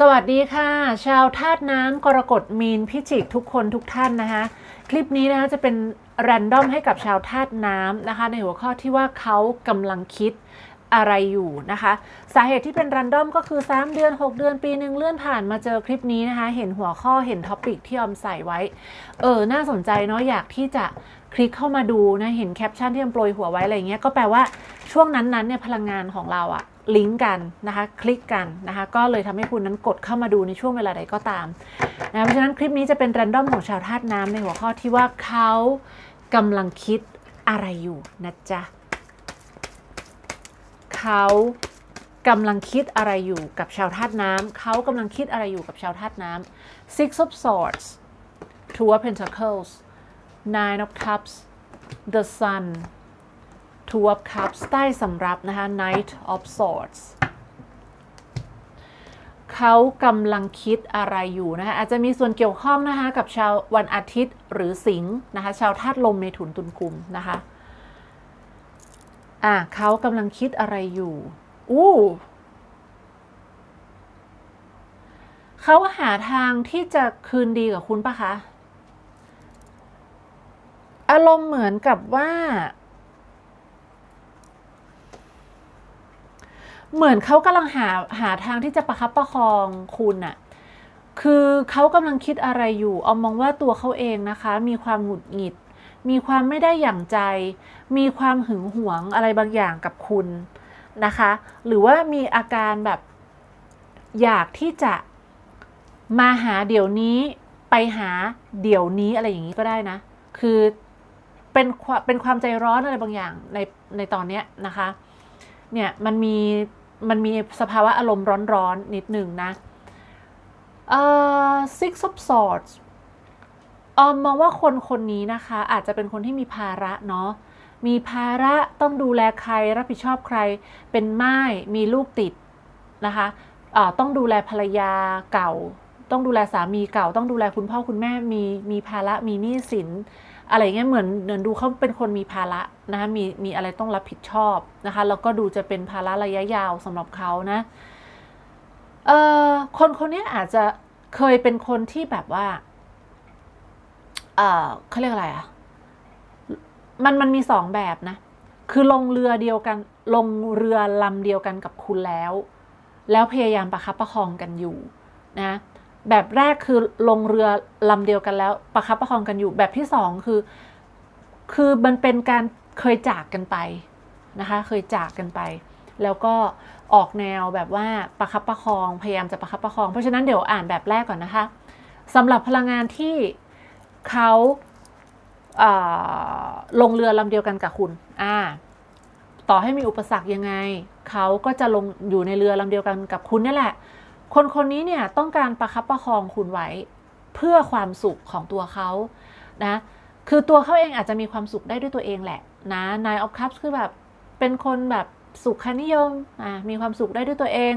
สวัสดีค่ะ ชาวธาตุน้ำกรกฎมีนพิจิกทุกคนทุกท่านนะคะ คลิปนี้นะคะจะเป็นแรนดอมให้กับชาวธาตุน้ำนะคะ ในหัวข้อที่ว่าเขากำลังคิดอะไรอยู่นะคะ สาเหตุที่เป็นแรนดอมก็คือ 3 เดือน 6 เดือนปีหนึ่งเลื่อนผ่านมาเจอคลิปนี้นะคะ เห็นหัวข้อเห็นท็อปิกที่ออมใส่ไว้ เออ น่าสนใจเนาะอยากที่จะคลิกเข้ามาดูนะ เห็นแคปชั่นที่ออมโปรยหัวไว้อะไรเงี้ยก็แปลว่า ช่วงนั้นๆเนี่ยพลังงานของเราอะลิงก์กันนะคะ คลิกกันนะคะ ก็เลยทำให้คุณนั้นกดเข้ามาดูในช่วงเวลาใดก็ตามนะเพราะฉะนั้นคลิปนี้จะเป็นแรนดอมของชาวธาตุน้ำในหัวข้อที่ว่าเขากำลังคิดอะไรอยู่นะจ๊ะเขากำลังคิดอะไรอยู่กับชาวธาตุน้ำเขากำลังคิดอะไรอยู่กับชาวธาตุน้ำ Six of Swords Two of Pentacles Nine of Cups The Sun Two of Cups ใต้สำรับนะคะ Knight of Swords เขากำลังคิดอะไรอยู่นะคะอาจจะมีส่วนเกี่ยวข้องนะคะกับชาววันอาทิตย์หรือสิงห์นะคะชาวธาตุลมในถุนตุนกุมนะคะอะเขากำลังคิดอะไรอยู่อู้เขาหาทางที่จะคืนดีกับคุณปะคะ อารมณ์เหมือนกับว่า เหมือนเขากำลังหาหาทางที่จะประคับประคองคุณอะคือเขากำลังคิดอะไรอยู่เอามองว่าตัวเขาเองนะคะ มีความหงุดหงิด มีความไม่ได้อย่างใจ มีความหึงหวงอะไรบางอย่างกับคุณนะคะ หรือว่ามีอาการแบบอยากที่จะมาหาเดี๋ยวนี้ไปหาเดี๋ยวนี้อะไรอย่างนี้ก็ได้นะ คือเป็นความเป็นความใจร้อนอะไรบางอย่างในในตอนเนี้ยนะคะ เนี่ยมันมีมันมีสภาวะอารมณ์ร้อนๆนิดหนึ่งนะเอ่อ six of swords ออมมองว่าคนคนนี้นะคะ อาจจะเป็นคนที่มีภาระเนาะมีภาระต้องดูแลใครรับผิดชอบใครเป็นม่ายมีลูกติดนะคะะต้องดูแลภรรยาเก่า ต้องดูแลสามีเก่า ต้องดูแลคุณพ่อคุณแม่มีมีภาระมีหนี้สิน อะไรเงี้ยเหมือนเหมือนดูเขาเป็นคนมีภาระนะคะมีมีอะไรต้องรับผิดชอบนะคะแล้วก็ดูจะเป็นภาระระยะยาวสำหรับเขานะเอ่อคนคนนี้อาจจะเคยเป็นคนที่แบบว่าเอ่อเขาเรียกอะไรอะมันมันมีสองแบบนะ คือลงเรือเดียวกัน ลงเรือลำเดียวกันกับคุณแล้ว แล้วพยายามประคับประคองกันอยู่นะ แบบแรกคือลงเรือลำเดียวกันแล้ว ประคับประคองกันอยู่แบบที่สองคือ คือมันเป็นการเคยจากกันไปนะคะ เคยจากกันไป แล้วก็ออกแนวแบบว่าประคับประคองพยายามจะประคับประคอง เพราะฉะนั้นเดี๋ยวอ่านแบบแรกก่อนนะคะสำหรับพลังงานที่เขาลงเรือลำเดียวกันกับคุณอ่าต่อให้มีอุปสรรคยังไง เขาก็จะลงอยู่ในเรือลำเดียวกันกับคุณนี่แหละ คนคนนี้เนี่ยต้องการประคับประคองคุณไว้ เพื่อความสุขของตัวเขานะคือตัวเขาเองอาจจะมีความสุขได้ด้วยตัวเองแหละนะนายออฟคัพคือแบบเป็นคนแบบสุขนิยมอ่ามีความสุขได้ด้วยตัวเอง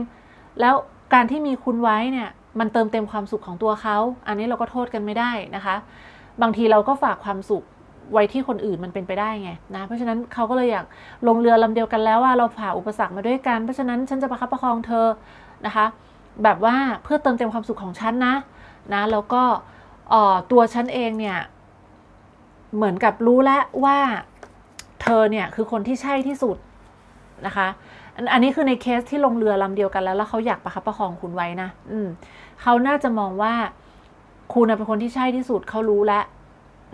แล้วการที่มีคุณไว้เนี่ยมันเติมเต็มความสุขของตัวเขา อันนี้เราก็โทษกันไม่ได้นะคะ บางทีเราก็ฝากความสุขไว้ที่คนอื่นมันเป็นไปได้ไงนะ เพราะฉะนั้นเขาก็เลยอยากลงเรือลำเดียวกันแล้วว่าเราผ่าอุปสรรคมาด้วยกัน เพราะฉะนั้นฉันจะประคับประคองเธอนะคะ แบบว่าเพื่อเติมเต็มความสุขของฉันนะนะแล้วก็ตัวฉันเองเนี่ยเหมือนกับรู้แล้วว่าเธอเนี่ยคือคนที่ใช่ที่สุดนะคะ อันนี้คือในเคสที่ลงเรือลำเดียวกันแล้ว แล้วเขาอยากประคับประคองคุณไว้นะอืมเขาน่าจะมองว่าคุณเป็นคนที่ใช่ที่สุดเขารู้แล้ว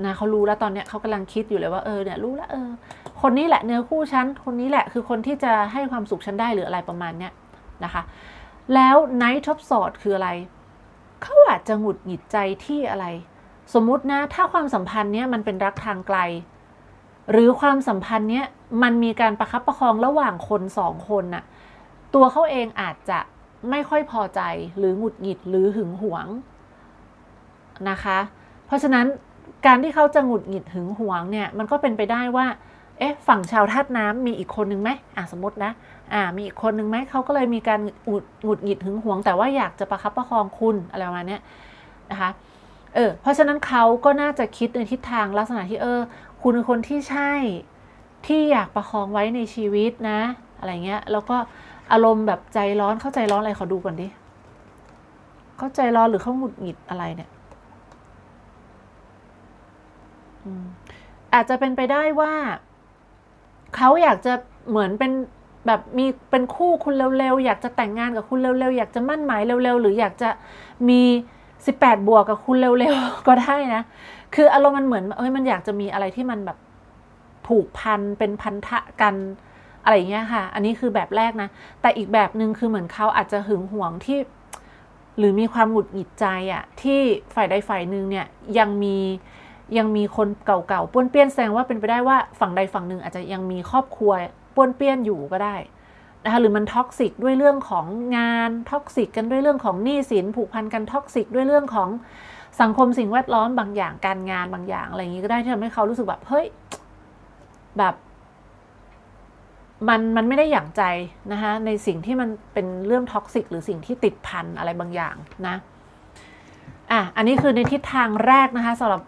นะเขารู้แล้วตอนเนี้ยเขากำลังคิดอยู่เลยว่าเออเนี่ยรู้แล้วเออ คนนี้แหละเนื้อคู่ฉันคนนี้แหละคือคนที่จะให้ความสุขฉันได้หรืออะไรประมาณเนี้ยนะคะ แล้ว Night of Swords คืออะไร เขาอาจจะหงุดหงิดใจที่อะไร สมมุตินะ ถ้าความสัมพันธ์เนี้ยมันเป็นรักทางไกล หรือความสัมพันธ์เนี้ยมันมีการประคับประคองระหว่างคนสองคนน่ะ ตัวเขาเองอาจจะไม่ค่อยพอใจหรือหงุดหงิดหรือหึงหวงนะคะ เพราะฉะนั้นการที่เขาจะหงุดหงิดหึงหวงเนี่ย มันก็เป็นไปได้ว่า เอ๊ะฝั่งชาวธาตุน้ำมีอีกคนนึงไหมอะสมมตินะอ่ามีอีกคนนึงไหมเขาก็เลยมีการหงุดหงุดหงิดหึงหวง แต่ว่าอยากจะประคับประคองคุณอะไรประมาณนี้นะคะเออเพราะฉะนั้นเขาก็น่าจะคิดในทิศทางลักษณะที่เออ คุณเป็นคนที่ใช่ที่อยากประคองไว้ในชีวิตนะ อะไรเงี้ยแล้วก็อารมณ์แบบใจร้อนเข้าใจร้อนอะไรขอดูก่อนดิเข้าใจร้อนหรือเขาหงุดหงิดอะไรเนี่ยอืมอาจจะเป็นไปได้ว่า เขาอยากจะเหมือนเป็นแบบมีเป็นคู่คุณเร็วๆ อยากจะแต่งงานกับคุณเร็วๆ อยากจะมั่นหมายเร็วๆ หรืออยากจะมีสิบแปดบวกกับคุณเร็วๆ ก็ได้นะ คืออารมณ์มันเหมือนเอ้ยมันอยากจะมีอะไรที่มันแบบผูกพันเป็นพันธะกันอะไรอย่างเงี้ยค่ะ อันนี้คือแบบแรกนะ แต่อีกแบบหนึ่งคือเหมือนเขาอาจจะหึงหวงที่ หรือมีความหงุดหงิดใจอะที่ฝ่ายใดฝ่ายหนึ่งเนี่ยยังมี ยังมีคนเก่าๆป้วนเปี้ยนแสดงว่าเป็นไปได้ว่าฝั่งใดฝั่งหนึ่งอาจจะยังมีครอบครัวป้วนเปี้ยนอยู่ก็ได้นะคะหรือมันท็อกซิกด้วยเรื่องของงานท็อกซิกกันด้วยเรื่องของหนี้สินผูกพันกันท็อกซิกด้วยเรื่องของสังคมสิ่งแวดล้อมบางอย่างการงานบางอย่างอะไรอย่างนี้ก็ได้ที่ทำให้เขารู้สึกแบบเฮ้ยแบบมันมันไม่ได้อย่างใจนะคะในสิ่งที่มันเป็นเรื่องท็อกซิกหรือสิ่งที่ติดพันอะไรบางอย่างนะอะอันนี้คือในทิศทางแรกนะคะสำหรับ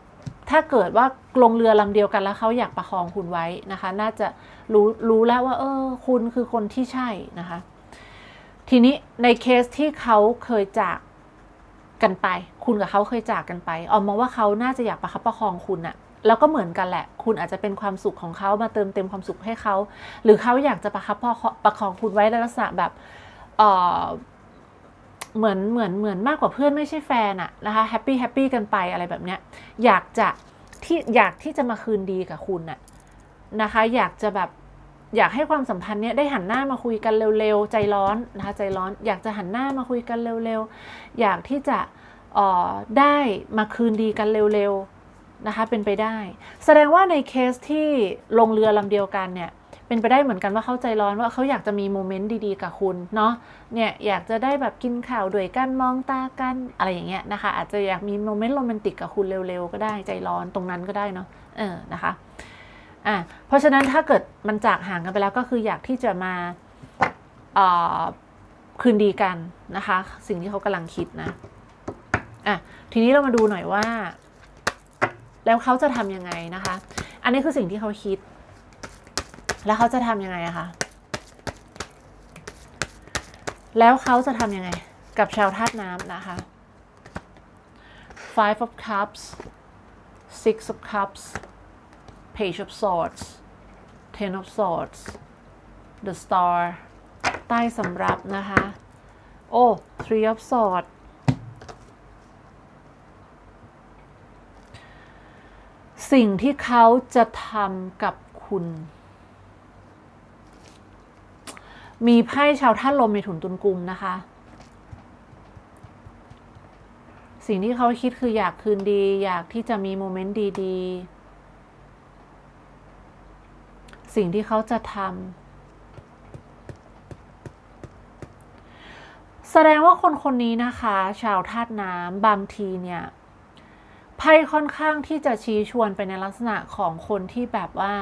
ถ้าเกิดว่าลงเรือลำเดียวกันแล้วเขาอยากประคองคุณไว้นะคะ น่าจะรู้รู้แล้วว่า เออ คุณคือคนที่ใช่นะคะ ทีนี้ในเคสที่เขาเคยจากกันไป คุณกับเขาเคยจากกันไปออมมองว่าเขาน่าจะอยากประคับประคองคุณอะแล้วก็เหมือนกันแหละ คุณอาจจะเป็นความสุขของเขามาเติมเต็มความสุขให้เขา หรือเขาอยากจะประคับประคองคุณไว้ในลักษณะแบบ เหมือนเหมือนเหมือนมากกว่าเพื่อนไม่ใช่แฟนอะนะคะแฮปปี้แฮปปี้กันไปอะไรแบบเนี้ยอยากจะที่อยากที่จะมาคืนดีกับคุณน่ะนะคะ อยากจะแบบอยากให้ความสัมพันธ์เนี้ยได้หันหน้ามาคุยกันเร็วๆ ใจร้อนนะคะใจร้อน อยากจะหันหน้ามาคุยกันเร็วๆ อยากที่จะอ่อได้มาคืนดีกันเร็วๆนะคะเป็นไปได้ แสดงว่าในเคสที่ลงเรือลำเดียวกันเนี่ย เป็นไปได้เหมือนกันว่าเขาใจร้อนว่าเขาอยากจะมีโมเมนต์ดีๆกับคุณเนาะเนี่ยอยากจะได้แบบกินข่าวด้วยกันมองตากันอะไรอย่างเงี้ยนะคะ อาจจะอยากมีโมเมนต์โรแมนติกกับคุณเร็วๆก็ได้ใจร้อนตรงนั้นก็ได้เนาะเออนะคะอะเพราะฉะนั้นถ้าเกิดมันจากห่างกันไปแล้วก็คืออยากที่จะมาเอ่อคืนดีกันนะคะ สิ่งที่เขากำลังคิดนะอะทีนี้เรามาดูหน่อยว่า แล้วเขาจะทำยังไงนะคะ อันนี้คือสิ่งที่เขาคิด แล้วเขาจะทำยังไงอะคะ แล้วเขาจะทำยังไง กับชาวธาตุน้ำนะคะ five of cups six of cups page of swords ten of swords the star ใต้สำรับนะคะ โอ้ three of swords สิ่งที่เขาจะทำกับคุณ มีไพ่ชาวท่านลมในถุนตุนกุมนะคะ สิ่งที่เขาคิดคืออยากคืนดี อยากที่จะมีโมเมนต์ดีๆ สิ่งที่เขาจะทำแสดงว่าคนคนนี้นะคะ ชาวธาตุน้ำบางทีเนี่ยไพ่ค่อนข้างที่จะชี้ชวนไปในลักษณะของคนที่แบบว่า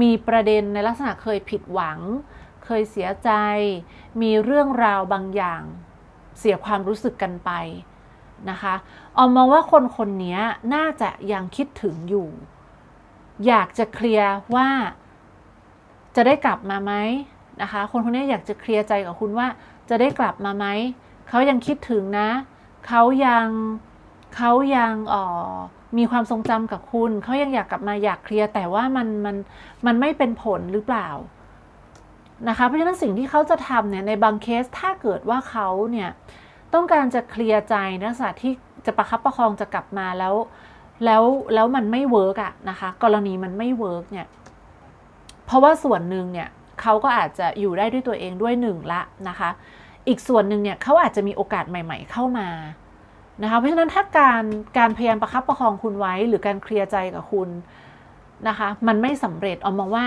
มีประเด็นในลักษณะเคยผิดหวัง เคยเสียใจ มีเรื่องราวบางอย่าง เสียความรู้สึกกันไปนะคะออมมองว่าคนคนนี้น่าจะยังคิดถึงอยู่ อยากจะเคลียร์ว่าจะได้กลับมาไหมนะคะ คนคนนี้อยากจะเคลียร์ใจกับคุณว่าจะได้กลับมาไหม เขายังคิดถึงนะ เขายังเขายังออมีความทรงจำกับคุณ เขายังอยากกลับมาอยากเคลียร์แต่ว่ามันมันมันไม่เป็นผลหรือเปล่า นะคะ เพราะฉะนั้นสิ่งที่เขาจะทำเนี่ยในบางเคสถ้าเกิดว่าเขาเนี่ยต้องการจะเคลียร์ใจนักษณะที่จะประคับประคองจะกลับมาแล้ว แล้วแล้วมันไม่เวิร์กอะนะคะ กรณีมันไม่เวิร์กเนี่ยเพราะว่าส่วนหนึ่งเนี่ยเขาก็อาจจะอยู่ได้ด้วยตัวเองด้วยหนึ่งละนะคะ อีกส่วนหนึ่งเนี่ยเขาอาจจะมีโอกาสใหม่ ๆ เข้ามานะคะเพราะฉะนั้นถ้าการการพยายามประคับประคองคุณไว้ หรือการเคลียร์ใจกับคุณนะคะ มันไม่สำเร็จออมมองว่า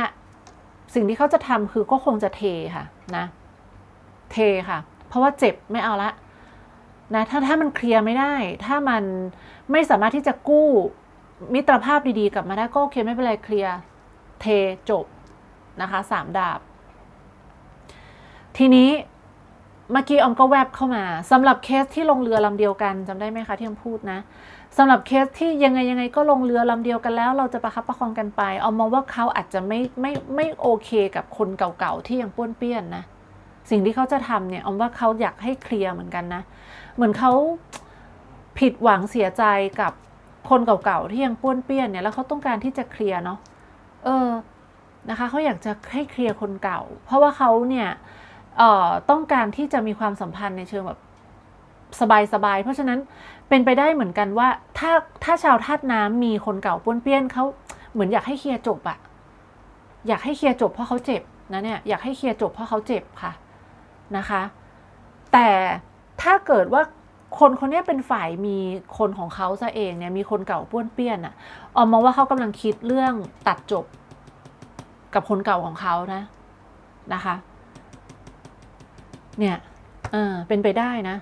สิ่งที่เขาจะทำคือก็คงจะเทค่ะนะ เทค่ะ เพราะว่าเจ็บไม่เอาละนะถ้าถ้ามันเคลียร์ไม่ได้ ถ้ามันไม่สามารถที่จะกู้มิตรภาพดีๆกลับมาได้ก็โอเคไม่เป็นไรเคลียร์เทจบนะคะสามดาบ ทีนี้ เมื่อกี้ออมก็แวบเข้ามาสำหรับเคสที่ลงเรือลำเดียวกันจำได้ไหมคะที่ออมพูดนะสำหรับเคสที่ยังไงยังไงก็ลงเรือลำเดียวกันแล้ว เราจะประคับประคองกันไปออมมองว่าเขาอาจจะไม่ไม่ไม่โอเคกับคนเก่าๆที่ยังป้วนเปี้ยนนะสิ่งที่เขาจะทำเนี่ยออมว่าเขาอยากให้เคลียร์เหมือนกันนะ เหมือนเขาผิดหวังเสียใจกับคนเก่าๆที่ยังป้วนเปี้ยนเนี่ยแล้วเขาต้องการที่จะเคลียร์เนาะเออนะคะเขาอยากจะให้เคลียร์คนเก่า เพราะว่าเขาเนี่ย เอ่อต้องการที่จะมีความสัมพันธ์ในเชิงแบบสบายๆ เพราะฉะนั้นเป็นไปได้เหมือนกันว่า ถ้าถ้าชาวธาตุน้ำมีคนเก่าป้วนเปี้ยนเขาเหมือนอยากให้เคลียร์จบอะอยากให้เคลียร์จบเพราะเขาเจ็บนะเนี่ยอยากให้เคลียร์จบเพราะเขาเจ็บค่ะนะคะ แต่ถ้าเกิดว่าคนคนนี้เป็นฝ่ายมีคนของเขาซะเองเนี่ยมีคนเก่าป้วนเปี้ยนอะออมมองว่าเขากำลังคิดเรื่องตัดจบกับคนเก่าของเขานะนะคะ เนี่ยเออเป็นไปได้นะ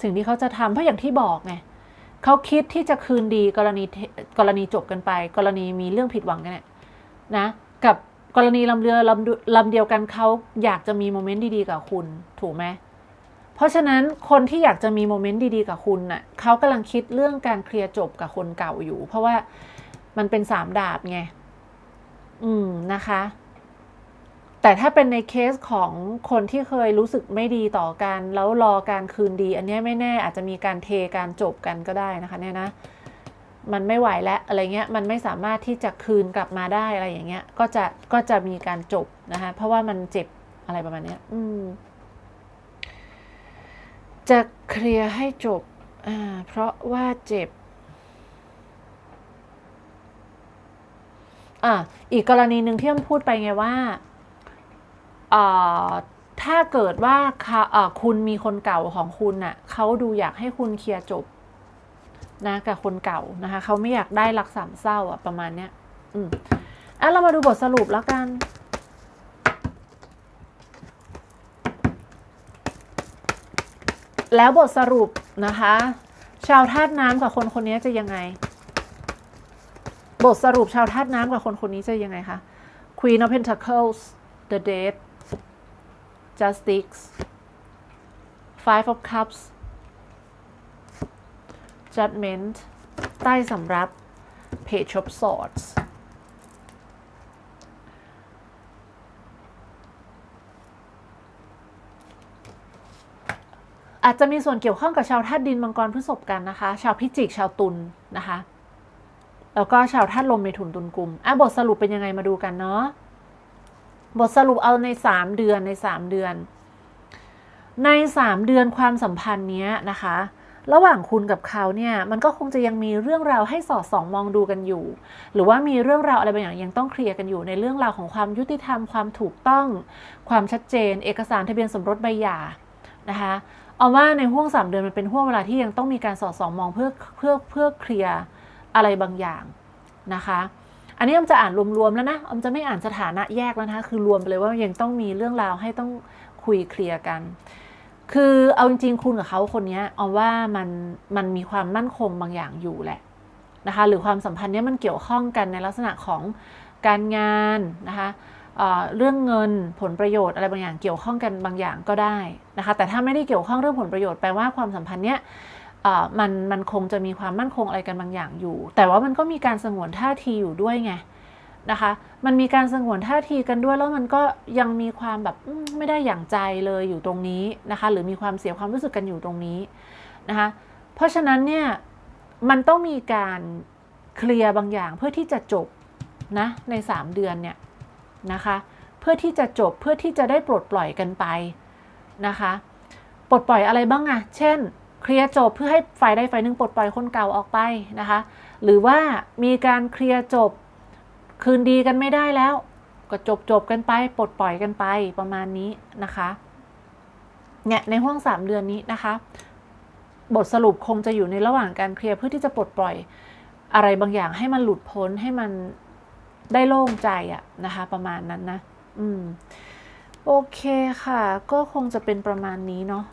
สิ่งที่เขาจะทำเพราะอย่างที่บอกไงเขาคิดที่จะคืนดีกรณีกรณีจบกันไป กรณีมีเรื่องผิดหวังกันเนี่ยนะ กับกรณีลำเรือลำลำเดียวกันเขาอยากจะมีโมเมนต์ดีๆกับคุณถูกไหมเพราะฉะนั้นคนที่อยากจะมีโมเมนต์ดีๆกับคุณน่ะเขากำลังคิดเรื่องการเคลียร์จบกับคนเก่าอยู่ เพราะว่ามันเป็นสามดาบไง อืมนะคะ แต่ถ้าเป็นในเคสของคนที่เคยรู้สึกไม่ดีต่อกัน แล้วรอการคืนดี อันนี้ไม่แน่อาจจะมีการเทการจบกันก็ได้นะคะเนี่ยนะมันไม่ไหวแล้วอะไรเงี้ยมันไม่สามารถที่จะคืนกลับมาได้อะไรอย่างเงี้ยก็จะก็จะมีการจบนะคะเพราะว่ามันเจ็บอะไรประมาณเนี้ยอืมจะเคลียร์ให้จบอ่าเพราะว่าเจ็บอ่าอีกกรณีหนึ่งที่อ้อมพูดไปไงว่า ถ้าเกิดว่าคุณมีคนเก่าของคุณน่ะเขาดูอยากให้คุณเคลียร์จบนะกับคนเก่านะคะเขาไม่อยากได้รักสามเศร้าอะประมาณเนี้ยอืมอะเรามาดูบทสรุปแล้วกันแล้วบทสรุปนะคะ ชาวธาตุน้ำกับคนคนนี้จะยังไง บทสรุปชาวธาตุน้ำกับคนคนนี้จะยังไงคะ Queen of Pentacles the Dead Justice Five of Cups Judgment ใต้สำรับ Page of Swords อาจจะมีส่วนเกี่ยวข้องกับชาวธาตุดินมังกรพฤษภกันนะคะ ชาวพิจิก ชาวตุลนนะคะ แล้วก็ชาวธาตุลมในถุนตุลกุมอะบทสรุปเป็นยังไงมาดูกันเนาะ บทสรุปเอาในสามเดือนในสามเดือน ในสามเดือนความสัมพันธ์เนี้ยนะคะ ระหว่างคุณกับเขาเนี่ยมันก็คงจะยังมีเรื่องราวให้สอดส่องมองดูกันอยู่ หรือว่ามีเรื่องราวอะไรบางอย่างยังต้องเคลียร์กันอยู่ในเรื่องราวของความยุติธรรมความถูกต้อง ความชัดเจน เอกสารทะเบียนสมรสใบหย่านะคะเอาว่าในห่วงสามเดือนมันเป็นห่วงเวลาที่ยังต้องมีการสอดส่องมองเพื่อเพื่อเพื่อเคลียร์อะไรบางอย่างนะคะ อันนี้อมจะอ่านรวมๆแล้วนะอมจะไม่อ่านสถานะแยกแล้วนะคะคือรวมไปเลยว่ายังต้องมีเรื่องราวให้ต้องคุยเคลียร์กัน คือเอาจริงๆคุณกับเขาคนนี้อมว่ามันมันมีความมั่นคงบางอย่างอยู่แหละนะคะหรือความสัมพันธ์นี้มันเกี่ยวข้องกันในลักษณะของการงานนะคะเรื่องเงินผลประโยชน์อะไรบางอย่างเกี่ยวข้องกันบางอย่างก็ได้นะคะแต่ถ้าไม่ได้เกี่ยวข้องเรื่องผลประโยชน์แปลว่าความสัมพันธ์เนี้ย มันมันคงจะมีความมั่นคงอะไรกันบางอย่างอยู่ แต่ว่ามันก็มีการสงวนท่าทีอยู่ด้วยไงนะคะ มันมีการสงวนท่าทีกันด้วยแล้วมันก็ยังมีความแบบไม่ได้อย่างใจเลยอยู่ตรงนี้นะคะ หรือมีความเสียความรู้สึกกันอยู่ตรงนี้นะคะ เพราะฉะนั้นเนี่ยมันต้องมีการเคลียร์บางอย่างเพื่อที่จะจบนะใน 3 เดือนเนี่ยนะคะ เพื่อที่จะจบเพื่อที่จะได้ปลดปล่อยกันไปนะคะ ปลดปล่อยอะไรบ้างอะเช่น เคลียร์จบเพื่อให้ฝ่ายใดฝ่ายหนึ่งปลดปล่อยคนเก่าออกไปนะคะ หรือว่ามีการเคลียร์จบคืนดีกันไม่ได้แล้ว ก็จบจบกันไปปลดปล่อยกันไปประมาณนี้นะคะเนี่ยในห้วงสามเดือนนี้นะคะ บทสรุปคงจะอยู่ในระหว่างการเคลียร์เพื่อที่จะปลดปล่อยอะไรบางอย่างให้มันหลุดพ้นให้มันได้โล่งใจอะนะคะ ประมาณนั้นนะ อืม โอเคค่ะ ก็คงจะเป็นประมาณนี้เนาะ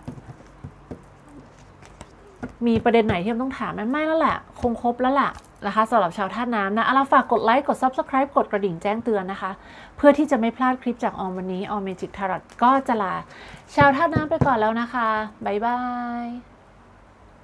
มีประเด็นไหนที่ต้องถามไหมไม่แล้วแหละ คงครบแล้วล่ะนะคะสำหรับชาวท่าน้ำนะเราฝากกดไลค์กด Subscribe กดกระดิ่งแจ้งเตือนนะคะ เพื่อที่จะไม่พลาดคลิปจากออมวันนี้ออมเมจิกทาร์ตก็จะลา ชาวท่าน้ำไปก่อนแล้วนะคะบ๊ายบาย